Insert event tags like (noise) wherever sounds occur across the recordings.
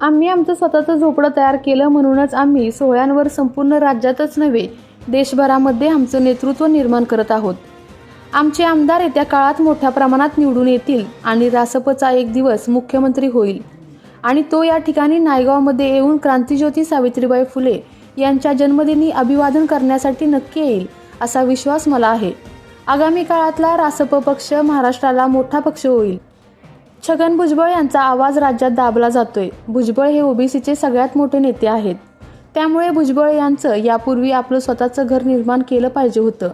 आम्ही आमचं स्वतःचं झोपडं तयार केलं म्हणूनच आम्ही सोहळ्यांवर संपूर्ण राज्यातच नव्हे देशभरामध्ये आमचं नेतृत्व निर्माण करत आहोत. आमचे आमदार येत्या काळात मोठ्या प्रमाणात निवडून येतील आणि रासपचा एक दिवस मुख्यमंत्री होईल. आणि तो या ठिकाणी नायगावमध्ये येऊन क्रांतीज्योती सावित्रीबाई फुले यांच्या जन्मदिनी अभिवादन करण्यासाठी नक्की येईल असा विश्वास मला आहे. आगामी काळातला रासप पक्ष महाराष्ट्राला मोठा पक्ष होईल. छगन भुजबळ यांचा आवाज राज्यात दाबला जातोय. भुजबळ हे ओबीसीचे सगळ्यात मोठे नेते आहेत. त्यामुळे भुजबळ यांचं यापूर्वी आपलं स्वतःचं घर निर्माण केलं पाहिजे होतं.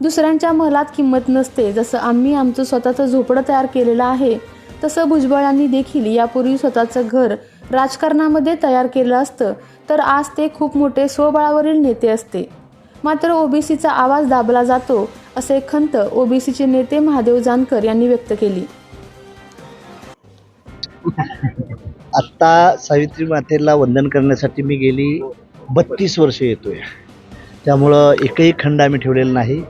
दुसऱ्यांच्या महलात किंमत नसते. जसं आम्ही आमचं स्वतःचं झोपडं तयार केलेलं आहे तसं भुजबळ यांनी देखील यापूर्वी स्वतःचं घर राजकारणामध्ये तयार केलं असतं तर आज ते खूप मोठे स्वबळावरील नेते असते. मात्र ओबीसीचा आवाज दाबला जातो असे खंत ओबीसीचे नेते महादेव जानकर यांनी व्यक्त केली. (laughs) आत्ता सावित्री मातेला वंदन करण्यासाठी मी गेली बत्तीस वर्ष येतोय. त्यामुळं एकही खंड आम्ही ठेवलेला नाही.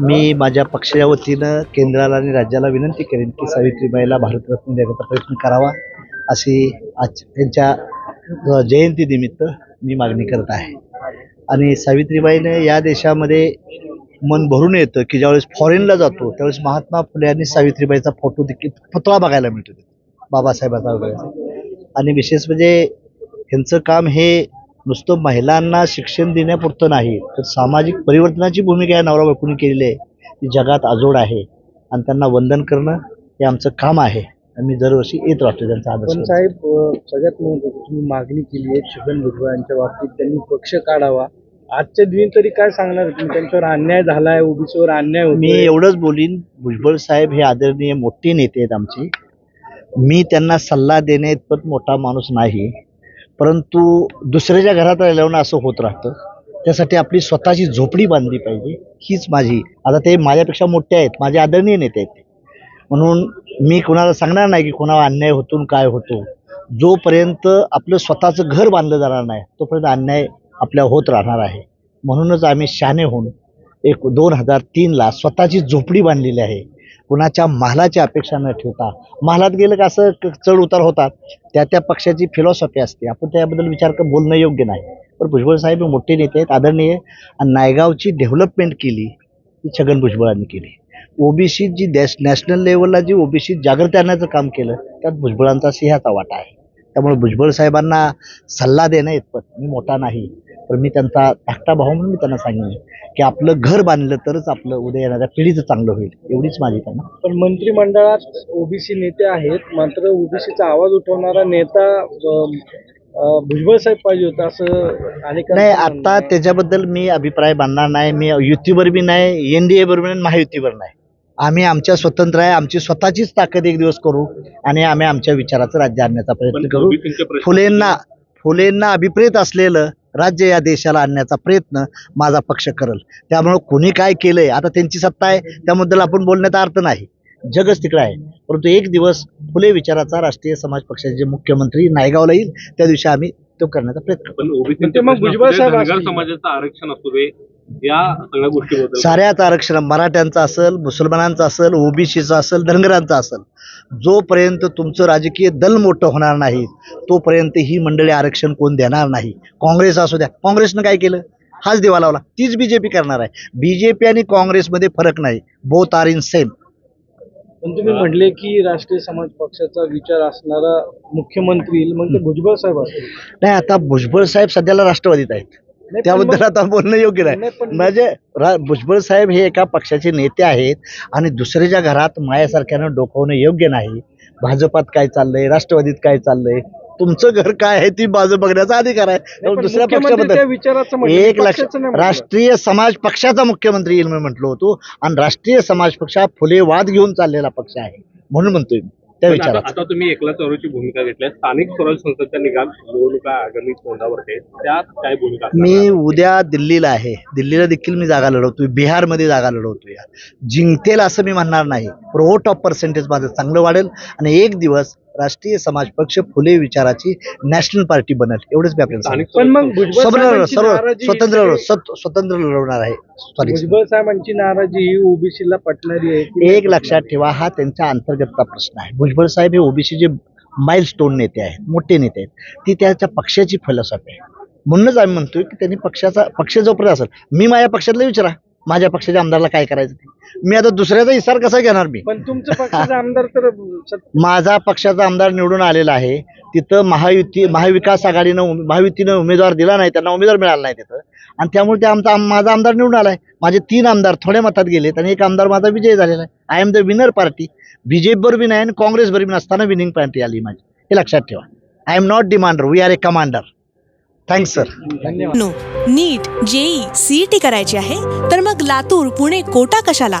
मी माझ्या पक्षाच्या वतीनं केंद्राला आणि राज्याला विनंती करेन की सावित्रीबाईला भारतरत्न देण्याचा प्रयत्न करावा. अशी आज त्यांच्या जयंतीनिमित्त मी मागणी करत आहे. आणि सावित्रीबाईने या देशामध्ये मन भरून येतं की ज्यावेळेस फॉरेनला जातो त्यावेळेस महात्मा फुले आणि सावित्रीबाईचा फोटो देखील पुतळा बघायला मिळतो बाबासाहेबांचा वगैरे आणि विशेष म्हणजे ह्यांचं काम हे नुसतं महिलांना शिक्षण देण्यापुरतं नाही तर सामाजिक परिवर्तनाची भूमिका या नवरा बायकोनी केलेली आहे? ती जगात आजोड आहे आणि त्यांना वंदन करणं हे आमचं काम आहे. आणि मी दरवर्षी येत राहतो त्यांचा पण आदर्श साहेब अ, सगळ्यात महत्त्वाचं तुम्ही मागणी केली आहे छगन भुजबळांच्या बाबतीत त्यांनी पक्ष काढावा. आजच्या दिनी तरी काय सांगणार? तुम्ही त्यांच्यावर अन्याय झालाय ओबीसीवर अन्याय मी होतोय. एवढंच बोलीन भुजबळ साहेब हे आदरणीय मोठे नेते आहेत आमचे. मी त्यांना सल्ला देणे इतपत मोठा माणूस नाही. परंतु दुसऱ्याच्या घरात राहिल्यावर असं होत राहतं. त्यासाठी आपली स्वतःची झोपडी बांधली पाहिजे. हीच माझी आता ते माझ्यापेक्षा मोठे आहेत माझे आदरणीय नेते आहेत म्हणून मी कुणाला सांगणार नाही की कुणाला अन्याय होतून काय होतो. जोपर्यंत आपलं स्वतःचं घर बांधलं जाणार नाही तोपर्यंत अन्याय आपल्या होत राहणार आहे. म्हणूनच आम्ही शहाणे होऊन एक दोन हजार तीनला स्वतःची झोपडी बांधलेली आहे. कुणाच्या महालाची अपेक्षा न ठेवता. महालात गेलं का असं क- चढ उतार होतात. त्या त्या पक्षाची फिलॉसॉफी असते. आपण त्याबद्दल विचार कर बोलणं योग्य नाही. पण भुजबळ साहेब हे मोठे नेते आहेत आदरणीय आणि नायगावची डेव्हलपमेंट केली ती छगन भुजबळांनी केली. ओबीसी जी देश नॅशनल लेवलला जी ओबीसी जागृती आणण्याचं काम केलं त्यात भुजबळांचा सिंहाचा वाटा आहे. त्यामुळे भुजबळ साहेबांना सल्ला देणं इतपत. मी मोठा नाही. पण मी त्यांचा धाकटा भाऊ म्हणून मी त्यांना सांगेन की आपलं घर बांधलं तरच आपलं उद्या येणाऱ्या पिढीचं चांगलं होईल. एवढीच माझी त्यांना. पण मंत्रिमंडळात ओबीसी नेते आहेत मात्र ओबीसीचा आवाज उठवणारा नेता भुजबळ साहेब पाहिजे होता असं नाही आता. त्याच्याबद्दल मी अभिप्राय मांडणार नाही. मी युतीवर बी नाही एन डी ए बरोबर नाही महायुतीवर नाही. आम्ही आमच्या स्वतंत्र आहे आमची स्वतःचीच ताकद एक दिवस करू आणि आम्ही आमच्या विचाराचं राज्य आणण्याचा प्रयत्न करू. फुलेंना फुलेंना अभिप्रेत असलेलं राज्य या देशाला आणण्याचा प्रयत्न माझा पक्ष करेल. त्यामुळं कोणी काय केलंय आता त्यांची सत्ता आहे त्याबद्दल आपण बोलण्याचा अर्थ नाही. जगच तिकडं आहे. परंतु एक दिवस फुले विचाराचा राष्ट्रीय समाज पक्षाचे मुख्यमंत्री नायगावला येईल त्या दिवशी आम्ही तो करण्याचा प्रयत्न पण ओबीसी मग भुजबळ साहेब धनगर असतील. समाजाचं आरक्षण असू दे या सगळ्या गोष्टीबद्दल. साऱ्याच आरक्षण मराठ्यांचं असेल मुसलमानांचं असेल ओबीसीचं असेल धनगरांचं असेल जोपर्यंत तुमचं राजकीय दल मोठं होणार नाही तोपर्यंत ही मंडळी आरक्षण कोण देणार नाही. काँग्रेस असू द्या. काँग्रेसनं काय केलं? हाच दिवा लावला. तीच बीजेपी करणार आहे. बीजेपी आणि काँग्रेसमध्ये फरक नाही. बोथ आर इन सेम पण तुम्ही म्हटले की राष्ट्रीय समाज पक्षाचा विचार असणारा मुख्यमंत्री येईल मग ते भुजबळ साहेब असतील. नाही आता भुजबळ साहेब सध्याला राष्ट्रवादीत आहेत. त्याबद्दल आता बोलणं योग्य नाही, म्हणजे भुजबळ साहेब हे एका पक्षाचे नेते आहेत आणि दुसऱ्याच्या घरात मायासारख्यानं डोकवणं योग्य नाही. भाजपात काय चाललंय राष्ट्रवादीत काय चाललंय? तुमचं घर काय आहे ती बाजू बघण्याचा अधिकार आहे. दुसऱ्या पक्षाबद्दल एक लक्ष. राष्ट्रीय समाज पक्षाचा मुख्यमंत्री येईल मी म्हटलो होतो. आणि राष्ट्रीय समाज पक्ष हा फुले वाद घेऊन चाललेला पक्ष आहे म्हणून म्हणतोय मी त्या विचारात आता तुम्ही एकला चौऱ्याची भूमिका घेतल्या स्थानिक स्वराज्य संस्थेच्या निकाल निवडणुका आगामी तोंडावर त्यात काय भूमिका? मी उद्या दिल्लीला आहे. दिल्लीला देखील मी जागा लढवतोय. बिहारमध्ये जागा लढवतोय. जिंकतेल असं मी म्हणणार नाही. रोट ऑफ पर्सेंटेज माझं चांगलं वाढेल. आणि एक दिवस राष्ट्रीय समाज पक्ष फुले विचाराची नॅशनल पार्टी बनेल. एवढंच मी आपल्याला. पण मग भुजबळ सर्व स्वतंत्र स्वतंत्र लढवणार आहे. सॉरी भुजबळ साहेबांची नाराजी ही ओबीसीला पटणारी आहे एक लक्षात ठेवा हा त्यांच्या अंतर्गतचा प्रश्न आहे. भुजबळ साहेब हे ओबीसीचे माइल स्टोन नेते आहेत मोठे नेते आहेत ती त्याच्या पक्षाची फिलॉसॉफी आहे म्हणूनच आम्ही म्हणतोय की त्यांनी पक्षाचा पक्ष जोपर्यंत असेल मी माझ्या पक्षातला विचारा. माझ्या पक्षाच्या आमदारला काय करायचं मी आता दुसऱ्याचा इसार कसा घेणार मी? पण तुमचं पक्षाचा आमदार तर माझा पक्षाचा आमदार निवडून आलेला आहे. तिथं महायुती महाविकास आघाडीनं महायुतीनं उमेदवार दिला नाही त्यांना उमेदवार मिळाला नाही तिथं. आणि त्यामुळे ते आमचा आम- माझा आमदार निवडून आलाय. माझे तीन आमदार थोड्या मतात गेलेत आणि एक आमदार माझा विजय झालेला आहे. I am the winner party BJP बरोबर बी नाही आणि काँग्रेस बरोबर बी नसताना विनिंग पार्टी आली माझी. हे लक्षात ठेवा. I am not demander we are a commander thanks sir धन्यवाद. नो नीट जेई सीईटी करायची आहे तर मग लातूर पुणे कोटा कशाला?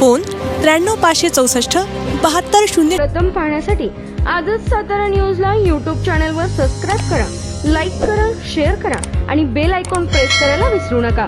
फोन त्र्याण्णव पाचशे चौसष्ट बहात्तर शून्य प्रथम पाहण्यासाठी आजच सातारा न्यूजला यूट्यूब चॅनलवर सबस्क्राईब करा लाईक करा शेअर करा आणि बेल आयकॉन प्रेस करायला विसरू नका.